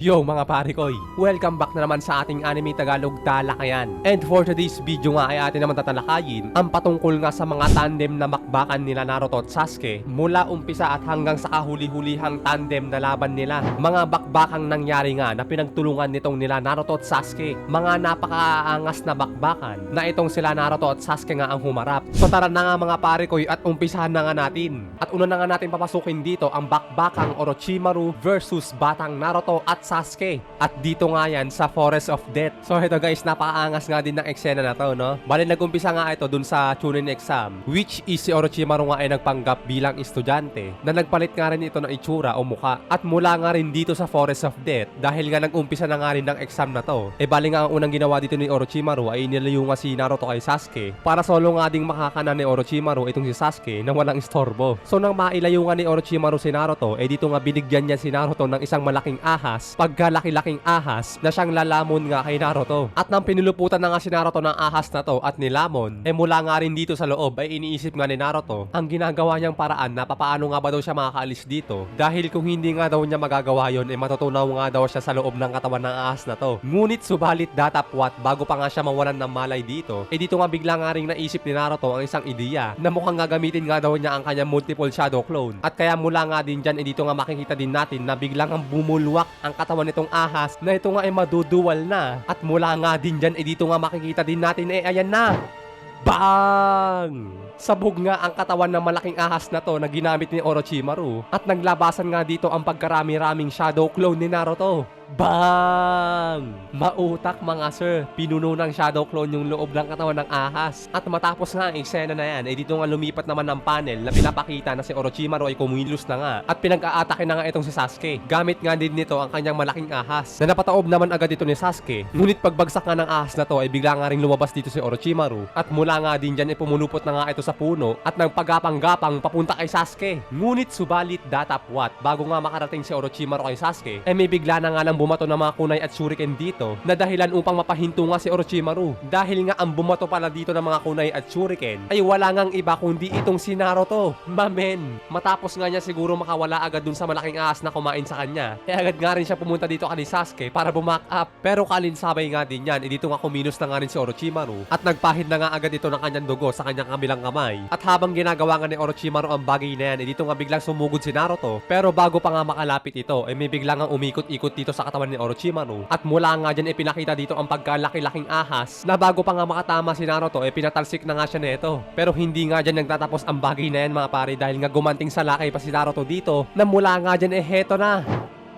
Yo mga pare koy, welcome back na naman sa ating anime Tagalog Talakayan. And for today's video nga ay atin naman tatalakayin ang patungkol nga sa mga tandem na makbakan nila Naruto at Sasuke mula umpisa at hanggang sa kahuli-hulihang tandem na laban nila. Mga bakbakang nangyari nga na pinagtulungan nitong nila Naruto at Sasuke. Mga napakaangas na bakbakan na itong sila Naruto at Sasuke nga ang humarap. So tara na nga mga pare koy at umpisahan na nga natin. At una na nga natin papasukin dito ang bakbakang Orochimaru versus Batang Naruto at Sasuke. At dito nga yan sa Forest of Death. So ito guys, napakaangas nga din ng eksena na to, no? Bali nag-umpisa nga ito dun sa Chunin exam, which is si Orochimaru nga ay nagpanggap bilang estudyante na nagpalit nga rin ito ng itsura o muka. At mula nga rin dito sa Forest of Death, dahil nga nag-umpisa na nga rin ng exam na to, eh bali nga ang unang ginawa dito ni Orochimaru ay inilayo nga si Naruto kay Sasuke para solo nga ding makakana ni Orochimaru itong si Sasuke na walang istorbo. So nang mailayo nga ni Orochimaru si Naruto, eh dito nga binigyan niya si Naruto ng isang malaking ahas, pagkalaki-laking ahas na siyang lalamon nga kay Naruto. At nang pinuluputan na nga si Naruto ng ahas na to at nilamon, eh mula nga rin dito sa loob ay iniisip nga ni Naruto ang ginagawa niyang paraan na papaano nga ba daw siya makakaalis dito. Dahil kung hindi nga daw niya magagawa yon, eh matutunaw nga daw siya sa loob ng katawan ng ahas na to. Ngunit subalit datapwat bago pa nga siya mawalan ng malay dito, eh dito nga bigla nga rin naisip ni Naruto ang isang ideya na mukhang gagamitin nga daw niya ang kanyang multiple shadow clone. At kaya mula nga din dyan, eh dito nga makikita din natin na biglang ang bumulwak ang katawan nitong ahas na ito nga ay maduduwal na. At mula nga din dyan, eh dito nga makikita din natin eh ayan na. Bang! Sabog nga ang katawan ng malaking ahas na to na ginamit ni Orochimaru at naglabasan nga dito ang pagkarami-raming shadow clone ni Naruto. Bang! Mautak mga sir, pinuno ng shadow clone yung loob ng katawan ng ahas. At matapos nga ang eksena na yan, eh dito nga lumipat naman ng panel na pinapakita na si Orochimaru ay kumilos na nga at pinag-aatake na nga itong si Sasuke. Gamit nga din nito ang kanyang malaking ahas na napataob naman agad ito ni Sasuke. Ngunit pagbagsak nga ng ahas na to ay bigla nga rin lumabas dito si Orochimaru at mula nga din dyan ay pumulupot na nga ito sa puno at nagpagapang-gapang papunta kay Sasuke. Ngunit subalit datapwat bago nga makarating si Orochimaru kay Sasuke ay may bigla na nga lang bumato ng mga kunay at shuriken dito na dahilan upang mapahinto nga si Orochimaru. Dahil nga ang bumato pala dito ng mga kunay at shuriken ay wala ngang iba kundi itong si Naruto. Mamen! Matapos nga niya siguro makawala agad dun sa malaking ahas na kumain sa kanya, eh agad nga rin siya pumunta dito kay Sasuke para bumak up. Pero kalinsabay nga din yan, eh dito nga kuminos na nga rin si Orochimaru at nagpahid na nga agad ito ng kanyang dugo sa kanyang kabilang kamay. At habang ginagawa nga ni Orochimaru ang bagay na yan, eh dito nga biglang sumugod si Naruto. Pero bago pa nga makalapit ito, eh may biglang nga umikot-ikot dito sa katawan ni Orochimaru. At mula nga dyan, eh pinakita dito ang pagkalaki-laking ahas na bago pa nga makatama si Naruto, eh pinatalsik na nga siya nito. Pero hindi nga dyan nagtatapos ang bagay na yan mga pare dahil nga gumanting sa lakay pa si Naruto dito na mula nga dyan, eh heto na.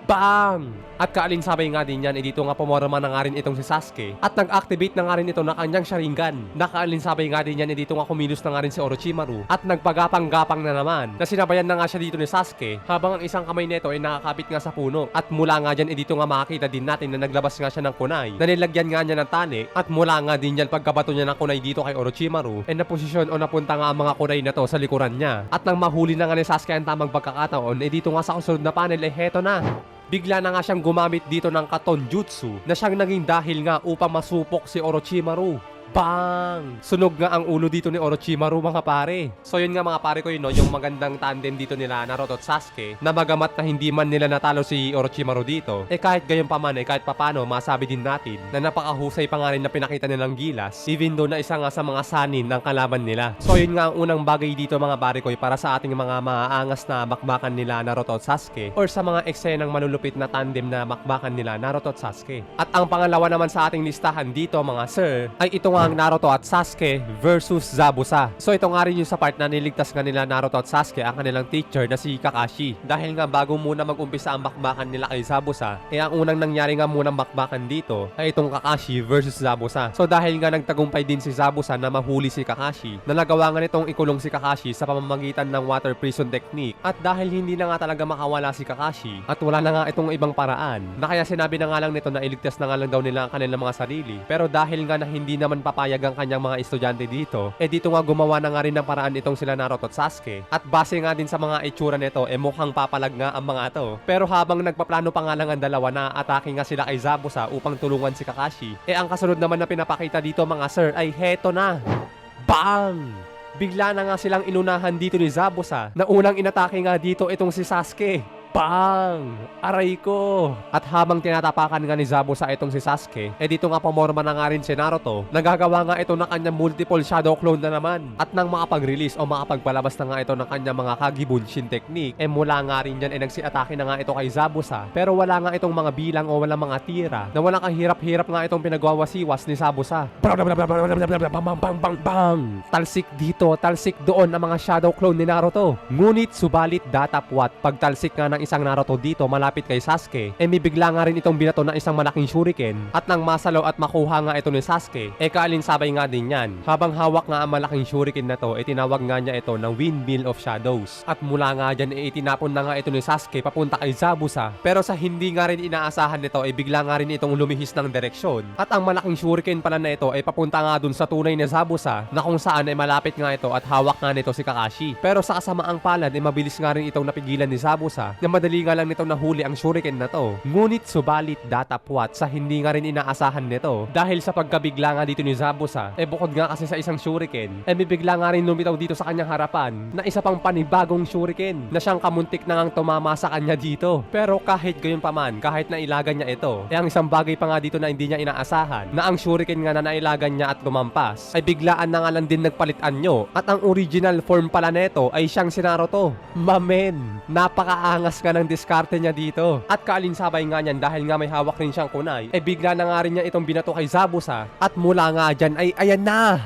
Bang! At kaalinsabay nga din yan, eh dito nga pumorma na nga rin itong si Sasuke. At nag-activate na nga rin ito ng kanyang Sharingan. Nakaalinsabay nga din yan, eh dito nga kumilos na nga rin si Orochimaru. At nagpagapang-gapang na naman. Na sinabayan na nga siya dito ni Sasuke. Habang ang isang kamay nito ay nakakapit nga sa puno. At mula nga dyan, eh dito nga makakita din natin na naglabas nga siya ng kunay. Na nilagyan nga niya ng tani. At mula nga din yan pagkabato niya ng kunay dito kay Orochimaru. Eh naposisyon o napunta nga ang mga kunay na to sa likuran niya. At nang mahuli na nga ni Sasuke ang tamang pagkakataon, eh dito nga sa kasunod na panel, eh heto na bigla na nga siyang gumamit dito ng katon jutsu na siyang naging dahil nga upang masupok si Orochimaru. Bang! Sunog nga ang ulo dito ni Orochimaru mga pare. So yun nga mga pare ko yun no, yung magandang tandem dito nila Naruto at Sasuke na magamat na hindi man nila natalo si Orochimaru dito. Eh kahit gayon pa man eh kahit papano masabi din natin na napakahusay pa nga rin na pinakita nilang gilas even though na isa nga sa mga sanin ng kalaban nila. So yun nga ang unang bagay dito mga pare ko para sa ating mga maaangas na bakbakan nila Naruto at Sasuke or sa mga eksenang manulupit na tandem na bakbakan nila Naruto at Sasuke. At ang pangalawa naman sa ating listahan dito mga sir ay ito nga ang Naruto at Sasuke versus Zabuza. So ito nga rin yung sa part na niligtas nga nila Naruto at Sasuke ang kanilang teacher na si Kakashi. Dahil nga bago muna mag-umpisa ang bakbakan nila kay Zabuza, eh ang unang nangyari nga munang bakbakan dito ay itong Kakashi versus Zabuza. So dahil nga nagtagumpay din si Zabuza na mahuli si Kakashi, na nagawa nga nitong ikulong si Kakashi sa pamamagitan ng water prison technique. At dahil hindi na nga talaga makawala si Kakashi at wala na nga itong ibang paraan, na kaya sinabi na nga lang nito na iligtas na nga lang daw nila ang kanilang mga sarili. Pero dahil nga na hindi naman papayag ang kanyang mga estudyante dito, eh dito nga gumawa na nga rin ng paraan itong sila Naruto at Sasuke. At base nga din sa mga itsura nito, eh mukhang papalag nga ang mga to. Pero habang nagpaplano pa nga lang ang dalawa na atake nga sila kay Zabuza upang tulungan si Kakashi, eh ang kasunod naman na pinapakita dito mga sir ay heto na. Bang! Bigla na nga silang inunahan dito ni Zabuza na unang inatake nga dito itong si Sasuke. Bang! Aray ko! At habang tinatapakan nga ni Zabuza itong si Sasuke, eh dito nga pamorma na nga rin si Naruto, nagagawa nga ito ng kanyang multiple shadow clone na naman. At nang makapag-release o makapagpalabas na nga ito ng kanyang mga Kagibunshin technique, eh mula nga rin dyan eh nagsiatake na nga ito kay Zabuza. Pero wala nga itong mga bilang o wala mga tira na wala kahirap-hirap nga itong pinagwawasiwas ni Zabuza. Bang, bang, bang, bang, bang! Talsik dito, talsik doon ang mga shadow clone ni Naruto. Ngunit subalit datapwat, pag talsik nga ng isang Naruto dito malapit kay Sasuke, eh may bigla nga rin itong binato ng isang malaking shuriken at nang masalaw at makuha nga ito ni Sasuke, eh kaalinsabay nga din yan. Habang hawak nga ang malaking shuriken na to, eh tinawag nga niya ito ng Windmill of Shadows. At mula nga dyan, eh itinapon na nga ito ni Sasuke papunta kay Zabuza. Pero sa hindi nga rin inaasahan nito, eh bigla nga rin itong lumihis ng direksyon. At ang malaking shuriken pala na ito, ay papunta nga dun sa tunay na Zabuza, na kung saan ay malapit nga ito at hawak nga nito si Kakashi. Pero sa kasamaang palad, eh mabilis nga rin itong napigilan ni Zabuza, na madali nga lang nito nahuli ang shuriken na to. Ngunit subalit datapwat sa hindi nga rin inaasahan nito. Dahil sa pagkabigla nga dito ni Zabuza, eh bukod nga kasi sa isang shuriken, eh may bigla nga rin lumitaw dito sa kanyang harapan na isa pang panibagong shuriken na siyang kamuntik na ngang tumama sa kanya dito. Pero kahit gayon pa man, kahit na ilagan niya ito, eh ang isang bagay pa nga dito na hindi niya inaasahan, na ang shuriken nga na nailagan niya at lumampas, ay biglaan na nga lang din nagpalit anyo at ang original form pala neto ay siyang si Naruto. Mamen, napakaangas nga ng diskarte niya dito. At kaalinsabay nga niyan dahil nga may hawak rin siyang kunay, eh bigla na nga rin niya itong binato kay Zabuza at mula nga dyan ay ayan na!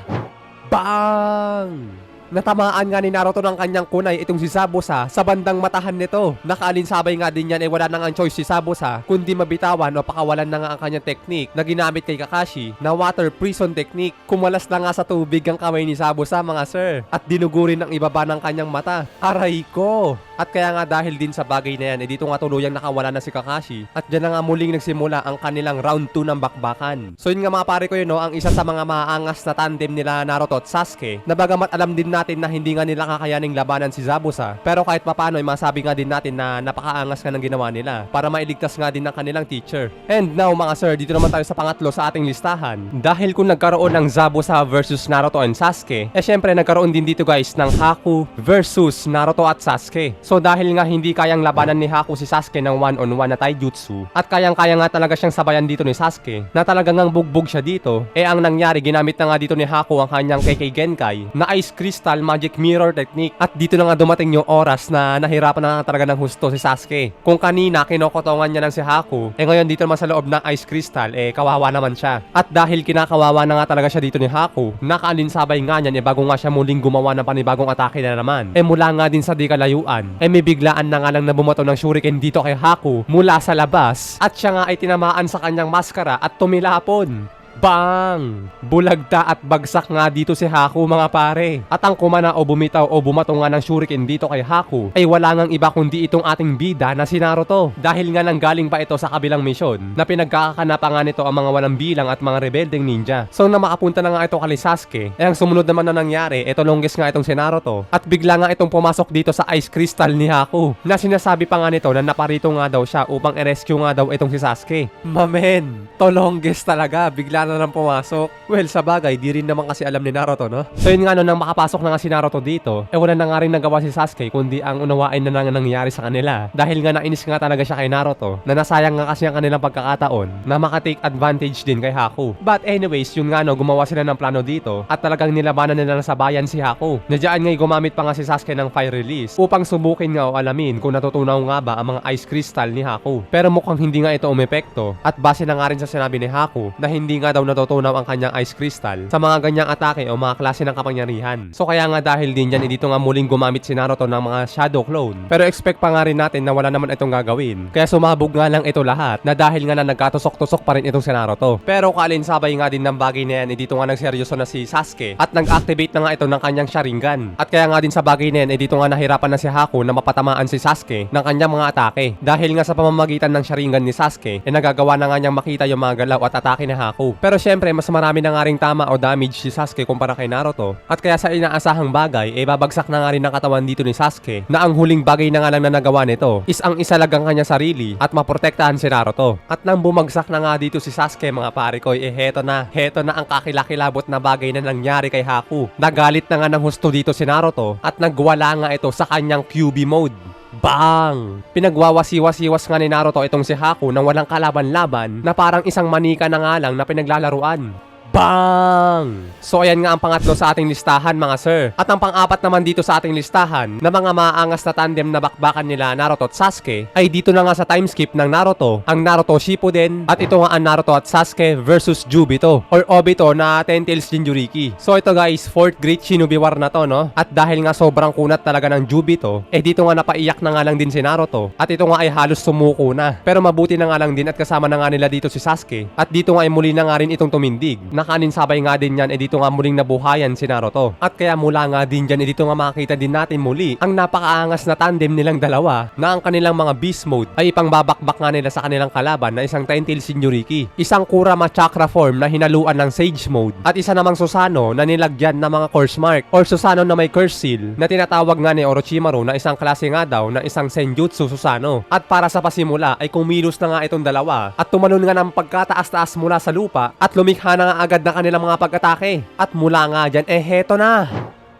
Bang! Natamaan nga ni Naruto ng kanyang kunay itong si Zabuza sa bandang matahan nito. Nakalinsabay nga din yan ay wala nang ang choice si Zabuza kundi mabitawan o pakawalan na nga ang kanyang technique na ginamit kay Kakashi na water prison technique. Kumalas na nga sa tubig ang kamay ni Zabuza mga sir at dinugurin ng ibaba ng kanyang mata. Aray ko! At kaya nga dahil din sa bagay na yan, eh dito nga tuluyang nakawala na si Kakashi at dyan na nga muling nagsimula ang kanilang round 2 ng bakbakan. So yun nga mga pare ko yun no, ang isa sa mga maangas na tandem nila Naruto at Sasuke na bagamat alam din natin na hindi nga nila kakayaning labanan si Zabuza pero kahit papano ay masabi nga din natin na napakaangas nga ng ginawa nila para mailigtas nga din ng kanilang teacher. And now mga sir, dito naman tayo sa pangatlo sa ating listahan. Dahil kung nagkaroon ng Zabuza versus Naruto and Sasuke, eh syempre nagkaroon din dito guys ng Haku versus Naruto at Sasuke. So dahil nga hindi kayang labanan ni Haku si Sasuke ng one-on-one na taijutsu at kayang-kaya nga talaga siyang sabayan dito ni Sasuke na talagang ngang bugbog siya dito, eh ang nangyari ginamit na nga dito ni Haku ang kanyang KK Genkai na Ice Crystal Magic Mirror Technique at dito na nga dumating yung oras na nahirapan na talaga ng husto si Sasuke. Kung kanina kinokotongan niya ng si Haku, eh ngayon dito naman sa loob ng Ice Crystal, eh kawawa naman siya. At dahil kinakawawa na nga talaga siya dito ni Haku, nakaalinsabay nga niyan eh bago nga siya muling gumawa ng panibagong atake na naman. Eh mula nga din sa di kalayuan, eh may biglaan na nga lang na bumato ng shuriken dito kay Haku mula sa labas at siya nga ay tinamaan sa kanyang maskara at tumilapon. Bang! Bulagta at bagsak nga dito si Haku mga pare. At ang kumana o bumitaw o bumato nga ng shuriken dito kay Haku ay wala ngang iba kundi itong ating bida na si Naruto. Dahil nga nang galing pa ito sa kabilang misyon na pinagkakakanapa nga nito ang mga walang bilang at mga rebeldeng ninja. So na makapunta na nga ito kay Sasuke, eh ang sumunod naman na nangyari, ito longest nga itong si Naruto. At bigla nga itong pumasok dito sa ice crystal ni Haku na sinasabi pa nga nito na naparito nga daw siya upang i-rescue nga daw itong si Sasuke. Mamen, to longest talaga, bigla na lang pumasok. Well, sa bagay, di rin naman kasi alam ni Naruto, no? So yun nga no, nang makapasok na nga si Naruto dito, eh wala na nga rin nagawa si Sasuke, kundi ang unawain na nang nangyari sa kanila. Dahil nga nainis nga talaga siya kay Naruto, na nasayang nga kasi ang kanilang pagkakataon, na makatake advantage din kay Haku. But anyways, yun nga no, gumawa sila ng plano dito, at talagang nilabanan nila sa bayan si Haku. Nadyaan nga gumamit pa nga si Sasuke ng fire release, upang subukin nga o alamin kung natutunaw nga ba ang mga ice crystal ni Haku. Pero mukhang hindi nga ito umepekto, at base na nga rin sa sinabi ni Haku, na hindi nga daw natutunaw ang kanyang ice crystal sa mga ganyang atake o mga klase ng kapangyarihan. So kaya nga dahil din yan, eh, dito nga muling gumamit si Naruto ng mga shadow clone. Pero expect pa nga rin natin na wala naman itong gagawin. Kaya sumabog nga lang ito lahat na dahil nga na nagkatusok-tusok pa rin itong si Naruto. Pero kaalinsabay nga din ng bagay na yan, eh, dito nga nagseryoso na si Sasuke at nag-activate na nga ito ng kanyang Sharingan. At kaya nga din sa bagay na yan, eh, dito nga nahirapan na si Haku na mapatamaan si Sasuke ng kanyang mga atake. Dahil nga sa pamamagitan ng Sharingan ni Sasuke, eh nagagawa na nga niyang makita yung mga galaw at atake ni Haku. Pero syempre, mas marami na nga ring tama o damage si Sasuke kumpara kay Naruto. At kaya sa inaasahang bagay, eh babagsak na nga rin ng katawan dito ni Sasuke na ang huling bagay na nga lang na nagawa nito is ang isalagang kanya sarili at maprotektahan si Naruto. At nang bumagsak na nga dito si Sasuke mga pare ko, eh heto na, heto na ang kakilakilabot na bagay na nangyari kay Haku. Nagalit na nga ng husto dito si Naruto at nagwala nga ito sa kanyang QB mode. Bang! Pinagwawasiwas-iwas nga ni Naruto itong si Haku nang walang kalaban-laban na parang isang manika na nga lang na pinaglalaruan. Bang! So ayan nga ang pangatlo sa ating listahan mga sir. At ang pang-apat naman dito sa ating listahan na mga maangas na tandem na bakbakan nila Naruto at Sasuke ay dito na nga sa time skip ng Naruto, ang Naruto Shippuden at ito nga ang Naruto at Sasuke versus Jubito or Obito na Ten Tails Jinchuriki. So ito guys, fourth great shinobi war na to no? At dahil nga sobrang kunat talaga ng Jubito, eh dito nga napaiyak na nga lang din si Naruto at ito nga ay halos sumuko na. Pero mabuti na nga lang din at kasama na nga nila dito si Sasuke at dito nga ay muli na nga rin itong tumindig. Nakanin sabay nga din yan eh dito nga muling nabuhayan si Naruto. At kaya mula nga din dyan eh dito nga makikita din natin muli ang napakaangas na tandem nilang dalawa na ang kanilang mga beast mode ay ipangbabakbak nga nila sa kanilang kalaban na isang Ten Tails Jinchuriki, isang Kurama Chakra form na hinaluan ng Sage mode at isa namang Susano na nilagyan ng mga course mark or Susano na may curse seal na tinatawag nga ni Orochimaru na isang klase nga daw na isang Senjutsu Susano. At para sa pasimula ay kumilos na nga itong dalawa at tumalon nga ng pagkataas-taas mula sa lupa at lumikha na nga agad na kanilang mga pag-atake. At mula nga dyan, eh heto na!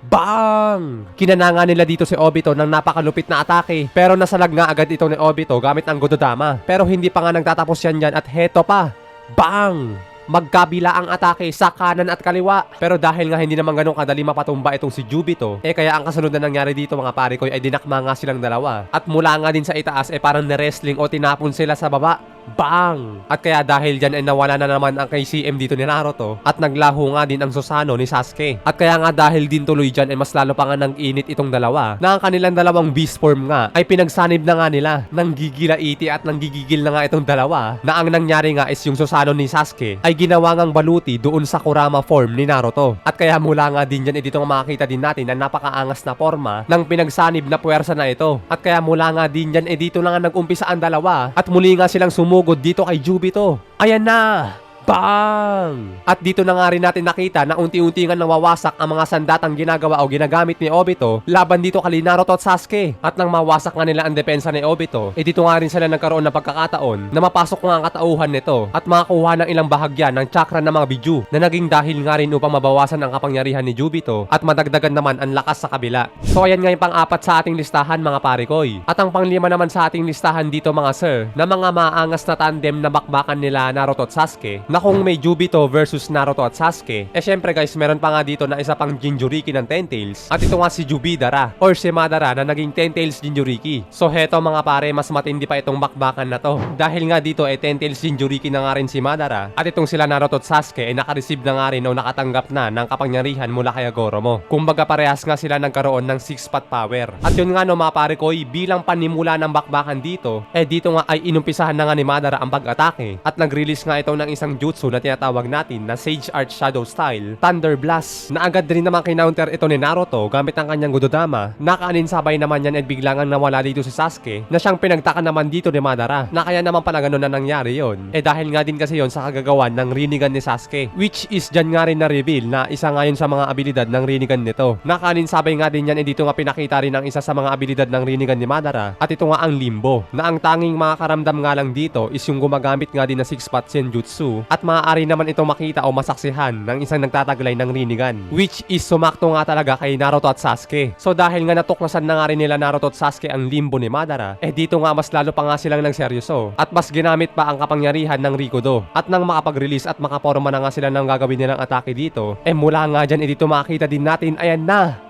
Bang! Kinananga nila dito si Obito ng napakalupit na atake pero nasalag nga agad ito ni Obito gamit ang Gododama. Pero hindi pa nga nagtatapos yan dyan at heto pa. Bang! Magkabila ang atake sa kanan at kaliwa. Pero dahil nga hindi naman ganun kadali mapatumba itong si Jubito, eh kaya ang kasunod na nangyari dito mga pare ko ay dinakma nga silang dalawa. At mula nga din sa itaas eh parang na-wrestling o tinapon sila sa baba. Bang! At kaya dahil dyan ay nawala na naman ang kay CM dito ni Naruto at naglaho nga din ang Susano ni Sasuke. At kaya nga dahil din tuloy dyan ay mas lalo pa nga nang init itong dalawa na ang kanilang dalawang beast form nga ay pinagsanib na nga nila ng gigilaiti at nang gigigil na nga itong dalawa na ang nangyari nga is yung Susano ni Sasuke ay ginawa ngang baluti doon sa Kurama form ni Naruto. At kaya mula nga din dyan ay dito nga makikita din natin na napakaangas na forma ng pinagsanib na puwersa na ito. At kaya mula nga din dyan ay dito na nga nag-umpisa ang dalawa at muli nga silang sumugod dito kay Jubito. Ayan na! Bang! At dito na nga rin natin nakita na unti-unti nga nawawasak ang mga sandatang ginagawa o ginagamit ni Obito laban dito kay Naruto at Sasuke. At nang mawasak nga nila ang depensa ni Obito, eh dito nga rin sila nagkaroon ng pagkakataon na mapasok nga ang katauhan nito at makakuha ng ilang bahagya ng chakra ng mga biju na naging dahil nga rin upang mabawasan ang kapangyarihan ni Jubito at madagdagan naman ang lakas sa kabila. So ayan nga yung pang-apat sa ating listahan mga parikoy. At ang panglima naman sa ating listahan dito mga sir na mga maangas na tandem na bakbakan nila Naruto at Sasuke na kung may Jubito versus Naruto at Sasuke, eh syempre guys, meron pa nga dito na isa pang Jinjuriki ng Ten Tails. At ito nga si Jubidara or si Madara na naging Ten Tails Jinjuriki. So heto mga pare, mas matindi pa itong bakbakan na to. Dahil nga dito eh Ten Tails Jinjuriki na nga rin si Madara. At itong sila Naruto at Sasuke eh nakareceive na nga rin o nakatanggap na ng kapangyarihan mula kay Agoromo. Kumbaga parehas nga sila nagkaroon ng six pot power. At yun nga no mga pare ko, bilang panimula ng bakbakan dito, eh dito nga ay inumpisahan na nga ni Madara ang pag-atake. At nag-release nga ito ng isang jutsu na tinatawag natin na Sage Art Shadow Style, Thunder Blast, na agad rin naman kinounter ito ni Naruto gamit ang kanyang Gododama. Nakaanin sabay naman yan at biglang ang nawala dito si Sasuke na siyang pinagtaka naman dito ni Madara na kaya naman pala ganun na nangyari yon. Eh dahil nga din kasi yon sa kagagawan ng Rinnegan ni Sasuke which is dyan nga rin na reveal na isa nga yun sa mga abilidad ng Rinnegan nito. Nakaanin sabay nga din yan eh dito nga pinakita rin ang isa sa mga abilidad ng Rinnegan ni Madara at ito nga ang Limbo na ang tanging makakaramdam nga lang dito is yung gumagamit nga din na 6-spot Senjutsu at maaari naman ito makita o masaksihan ng isang nagtataglay ng Rinnegan which is sumakto nga talaga kay Naruto at Sasuke. So dahil nga natuklasan na nga rin nila Naruto at Sasuke ang limbo ni Madara, eh dito nga mas lalo pa nga silang nagseryoso at mas ginamit pa ang kapangyarihan ng Rikudo. At nang makapag-release at makaporma na nga sila ng gagawin nilang atake dito, eh mula nga dyan eh dito makita din natin, ayan na,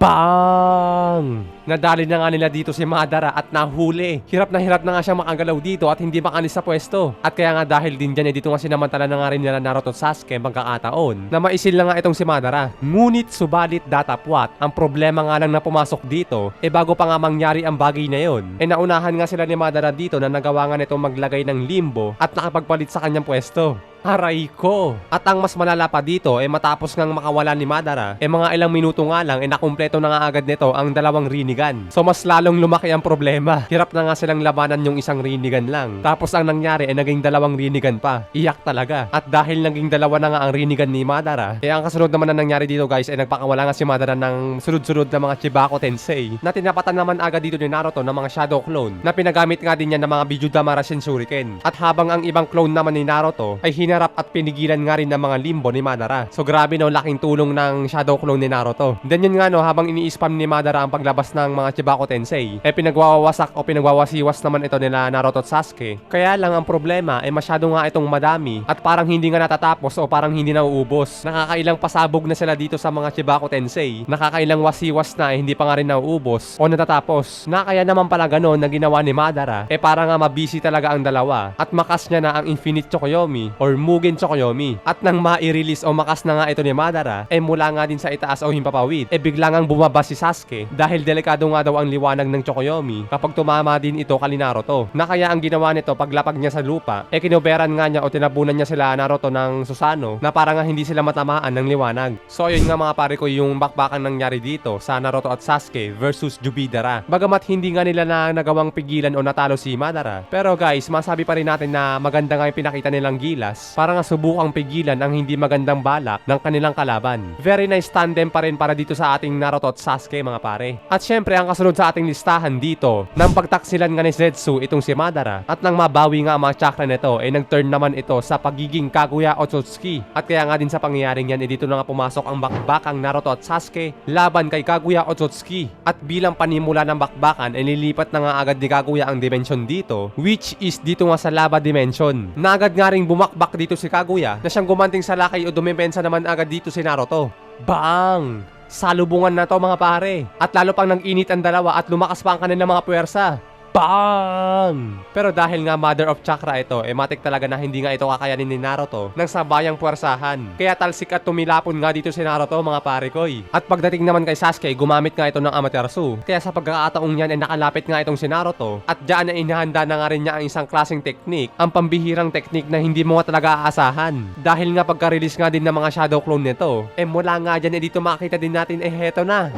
Bang! Nadali na nga nila dito si Madara at nahuli. Hirap na hirap na nga siya makagalaw dito at hindi makalis sa pwesto. At kaya nga dahil din dyan eh dito nga sinamantala na nga rin nila Naruto at Sasuke magkakataon na maisil na nga itong si Madara. Ngunit subalit datapwat, ang problema nga lang na pumasok dito eh bago pa nga mangyari ang bagay na yon. Eh naunahan nga sila ni Madara dito na nagawa nga nitong maglagay ng limbo at nakapagpalit sa kanyang pwesto. Aray ko! At ang mas malala pa dito, eh matapos ngang makawala ni Madara, eh mga ilang minuto nga lang, eh nakumpleto na nga agad nito ang dalawang Rinnegan. So mas lalong lumaki ang problema. Hirap na nga silang labanan yung isang Rinnegan lang. Tapos ang nangyari, eh naging dalawang Rinnegan pa. Iyak talaga. At dahil naging dalawa na nga ang Rinnegan ni Madara, eh ang kasunod naman na nangyari dito guys, eh nagpakawala nga si Madara ng sunod-sunod na mga Chibako Tensei na tinapatan naman agad dito ni Naruto ng mga Shadow Clone na pinagamit nga din niya ng mga Bijudama Rasen Shuriken. At habang ang ibang clone naman ni Naruto ay hinarap at pinigilan nga rin ng mga limbo ni Madara. So grabe no, laking tulong ng Shadow Clone ni Naruto. Then yun nga no, habang ini-spam ni Madara ang paglabas ng ng mga Chibaku Tensei, eh pinagwawasak o pinagwawasiwas naman ito nila Naruto at Sasuke. Kaya lang ang problema ay masyado nga itong madami at parang hindi nga natatapos o parang hindi nauubos. Nakakailang pasabog na sila dito sa mga Chibaku Tensei. Nakakailang wasiwas na eh hindi pa nga rin nauubos o natatapos. Na kaya naman pala ganun na ginawa ni Madara, eh para nga mabisi talaga ang dalawa at makas niya na ang Infinite Chokoyomi or Mugen Chokoyomi. At nang ma-release o makas na nga ito ni Madara, eh mula nga din sa itaas o himpapawid, eh bigla ngang bumaba si Sasuke dahil delikado nga daw ang liwanag ng Chokoyomi kapag tumama din ito kali Naruto. Na kaya ang ginawa nito paglapag niya sa lupa, eh kinuberan nga niya o tinabunan niya sila Naruto ng Susano na para nga hindi sila matamaan ng liwanag. So ayun nga mga pare ko yung bakbakan nangyari dito sa Naruto at Sasuke versus Jubidara. Bagamat hindi nga nila na nagawang pigilan o natalo si Madara. Pero guys, masabi pa rin natin na maganda nga yung pinakita nilang gilas para nga subukang pigilan ang hindi magandang balak ng kanilang kalaban. Very nice tandem pa rin para dito sa ating Naruto at Sasuke mga pare. At syempre ang kasunod sa ating listahan dito, nang pagtaksilan nga ni Zetsu itong si Madara at nang mabawi nga ang mga chakra nito ay nag-turn naman ito sa pagiging Kaguya Otsutsuki. At kaya nga din sa pangyayaring yan, eh, dito na nga pumasok ang bakbakang Naruto at Sasuke laban kay Kaguya Otsutsuki. At bilang panimula ng bakbakan, ay lilipat na nga agad ni Kaguya ang dimension dito, which is dito nga sa lava dimension. Na nga ring bumakbak dito si Kaguya na siyang gumanting sa lakay o dumipensa naman agad dito si Naruto. Bang! Salubungan na to mga pare. At lalo pang nag-init ang dalawa at lumakas pa ang kanilang mga puwersa. Bang! Pero dahil nga Mother of Chakra ito, eh matik talaga na hindi nga ito kakayanin ni Naruto ng sabayang puwersahan. Kaya talsik at tumilapon nga dito si Naruto mga pare koy. At pagdating naman kay Sasuke, gumamit nga ito ng Amaterasu. Kaya sa pagkakataong niyan ay nakalapit nga itong si Naruto. At diyan ay inihanda na nga rin niya ang isang klaseng teknik, ang pambihirang teknik na hindi mo nga talaga aasahan. Dahil nga pagka-release nga din ng mga shadow clone nito, eh mula nga dyan eh dito makita din natin eh heto na.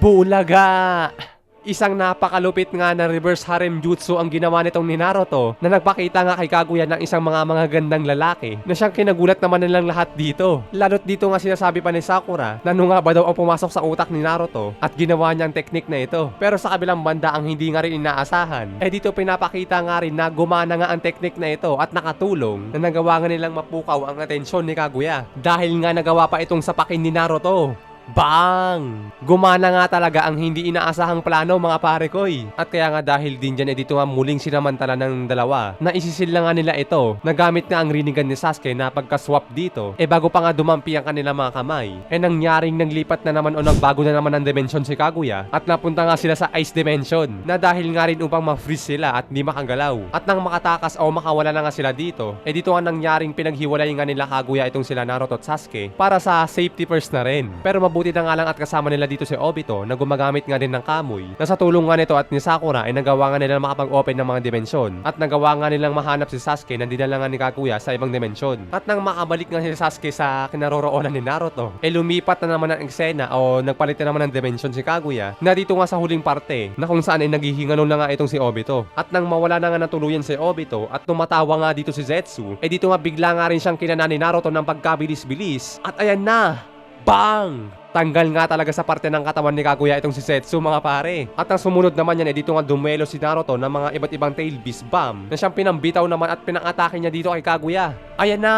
Bulaga! Isang napakalupit nga na reverse harem jutsu ang ginawa nitong ni Naruto na nagpakita nga kay Kaguya ng isang mga mga gandang lalaki na siyang kinagulat naman nilang lahat dito. Lalo't dito nga sinasabi pa ni Sakura na ano nga ba daw ang pumasok sa utak ni Naruto at ginawa niyang teknik na ito. Pero sa kabilang banda ang hindi nga rin inaasahan, eh dito pinapakita nga rin na gumana nga ang teknik na ito at nakatulong na nagawa nga nilang mapukaw ang atensyon ni Kaguya. Dahil nga nagawa pa itong sapakin ni Naruto. Bang! Gumana nga talaga ang hindi inaasahang plano mga pare koy. At kaya nga dahil din dyan eh dito nga muling sinamantala ng dalawa na isisil nga nila ito. Nagamit nga ang rinigan ni Sasuke na pagka-swap dito. Eh bago pa nga dumampi ang kanilang mga kamay. Eh nangyaring naglipat na naman o nagbago na naman ang dimension si Kaguya. At napunta nga sila sa Ice Dimension. Na dahil nga rin upang ma-freeze sila at di makagalaw. At nang makatakas o makawala na nga sila dito. Eh dito nga nangyaring pinaghiwalay nga nila Kaguya itong sila Naruto at Sasuke. Para sa safety first na rin. Pero mabuti na nga lang at kasama nila dito si Obito na gumagamit nga din ng kamoy na sa tulong nga nito at ni Sakura ay nagawa nga nila makapag-open ng mga dimensyon at nagawa nga nilang mahanap si Sasuke na dinala nga ni Kaguya sa ibang dimensyon. At nang makabalik nga si Sasuke sa kinaroroonan ni Naruto, eh lumipat na naman ang eksena o nagpalit na naman ng dimensyon si Kaguya na dito nga sa huling parte na kung saan ay naghihingalo na nga itong si Obito. At nang mawala na nga ng tuluyan si Obito at tumatawa nga dito si Zetsu, eh dito nga bigla nga rin siyang kinana ni Naruto ng pagkabilis-bilis at ayan na! Bang! Tanggal nga talaga sa parte ng katawan ni Kaguya itong si Setsu mga pare. At ang sumunod naman yan, eh, dito nga dumelo si Naruto ng mga iba't ibang tail beast bomb na siyang pinambitaw naman at pinang-atake niya dito kay Kaguya. Ayan na!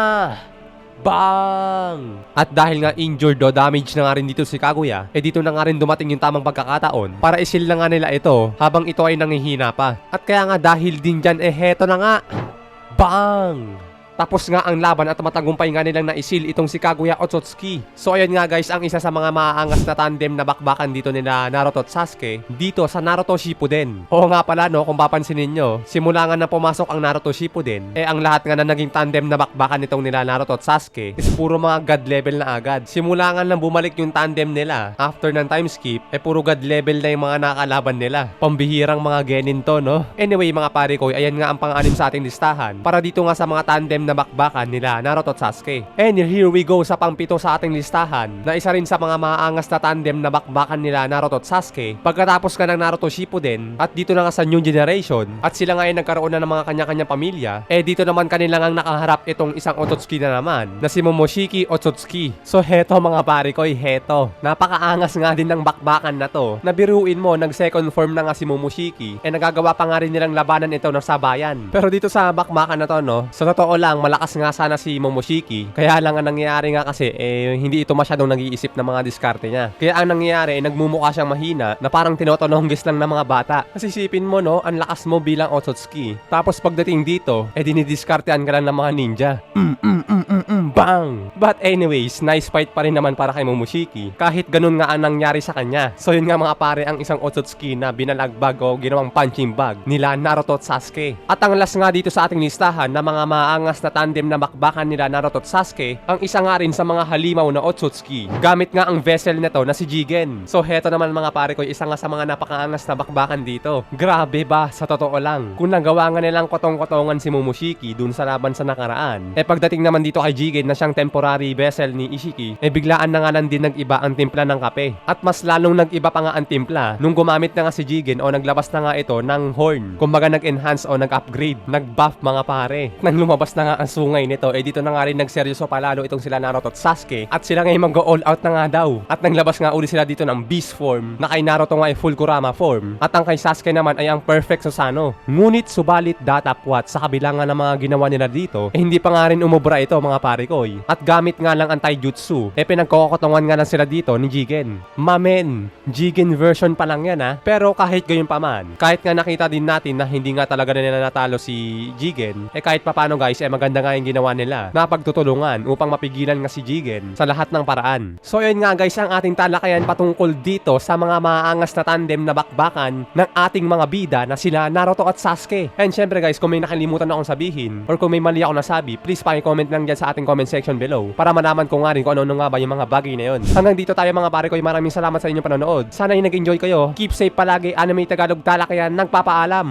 Bang! At dahil nga injured o damage na nga rin dito si Kaguya, eh dito na nga rin dumating yung tamang pagkakataon para isil na nga nila ito habang ito ay nangihina pa. At kaya nga dahil din dyan, eh heto na nga. Bang! Tapos nga ang laban at matagumpay nga nilang naisil itong si Kaguya Otsutsuki. So ayan nga guys, ang isa sa mga maaangas na tandem na bakbakan dito nila Naruto at Sasuke dito sa Naruto Shippuden. Oo nga pala no, kung papansin ninyo, simula nga na pumasok ang Naruto Shippuden, eh ang lahat nga na naging tandem na bakbakan nitong nila Naruto at Sasuke is puro mga god level na agad. Simula nga lang bumalik yung tandem nila after ng time skip, eh puro god level na yung mga nakalaban nila. Pambihirang mga genin to no. Anyway mga pare ko, ayan nga ang pang-anim sa ating listahan para dito nga sa mga tandem na bakbakan nila Naruto at Sasuke. And here we go sa pangpito sa ating listahan na isa rin sa mga maangas na tandem na bakbakan nila Naruto at Sasuke pagkatapos ka ng Naruto Shippuden at dito na nga sa new generation at sila nga ay nagkaroon na ng mga kanya-kanyang pamilya eh dito naman kanila nga nakaharap itong isang Otsutsuki na naman na si Momoshiki Otsutsuki. So heto mga pare ko, heto. Napakaangas nga din ng bakbakan na to. Nabiruin mo, nag second form na nga si Momoshiki eh nagagawa pa nga rin nilang labanan ito ng sabayan. Pero dito sa bakbakan na to no, sa totoo lang lang, malakas nga sana si Momoshiki. Kaya lang ang nangyayari nga kasi, eh, hindi ito masyadong nag-iisip ng mga diskarte niya. Kaya ang nangyayari, eh, nagmumukha siyang mahina na parang tinotononggis lang ng mga bata. Kasi isipin mo, no, ang lakas mo bilang Otsutsuki. Tapos pagdating dito, eh, dinidiskartean ka lang ng mga ninja. Mm, mm, mm, mm, mm, bang! But anyways, nice fight pa rin naman para kay Momoshiki. Kahit ganun nga ang nangyari sa kanya. So yun nga mga pare ang isang Otsutsuki na binalagbag o ginawang punching bag nila Naruto at Sasuke. At ang last nga dito sa ating listahan na mga maangas na tandem na bakbakan nila Naruto at Sasuke, ang isa nga rin sa mga halimaw na Otsutsuki. Gamit nga ang vessel nito na si Jigen. So heto naman mga pare ko, isa nga sa mga napakaangas na bakbakan dito. Grabe ba, sa totoo lang. Kung nagawa nga nilang kotong-kotongan si Momoshiki dun sa laban sa nakaraan, eh pagdating naman dito kay Jigen na siyang temporary vessel ni Ishiki, eh biglaan na nga lang din nag-iba ang timpla ng kape. At mas lalong nag-iba pa nga ang timpla nung gumamit na nga si Jigen o naglabas na nga ito ng horn. Kumbaga nag-enhance o nag-upgrade, nag-buff mga pare. Nang lumabas na nga ang sungay nito, eh dito na nga rin nagseryoso palalo itong sila Naruto at Sasuke. At sila ngayon mag-all out na nga daw. At nanglabas nga uli sila dito ng beast form na kay Naruto nga ay full Kurama form. At ang kay Sasuke naman ay ang perfect Susano. Ngunit subalit datapwat sa kabila ng mga ginawa nila dito, eh hindi pa nga rin umubra ito mga pare koy. At gamit nga lang ang taijutsu, eh pinagkokotongan nga lang sila dito ni Jigen. Mamen, Jigen version pa lang yan ha. Pero kahit gayon pa man, kahit nga nakita din natin na hindi nga talaga nila natalo si Jigen, eh kahit papano guys, eh maganda nga yung ginawa nila na pagtutulungan upang mapigilan nga si Jigen sa lahat ng paraan. So yun nga guys ang ating talakayan patungkol dito sa mga maaangas na tandem na bakbakan ng ating mga bida na sila Naruto at Sasuke. And syempre guys, kung may nakalimutan akong sabihin or kung may mali ako nasabi, please paki-comment lang dyan sa ating comment section below para malaman ko nga rin kung ano nga ba yung mga bagay na yun. Hanggang dito tayo mga pare ko, maraming salamat sa inyong panonood. Sana yung nag-enjoy kayo. Keep safe palagi, Anime Tagalog Talakayan, nagpapaalam.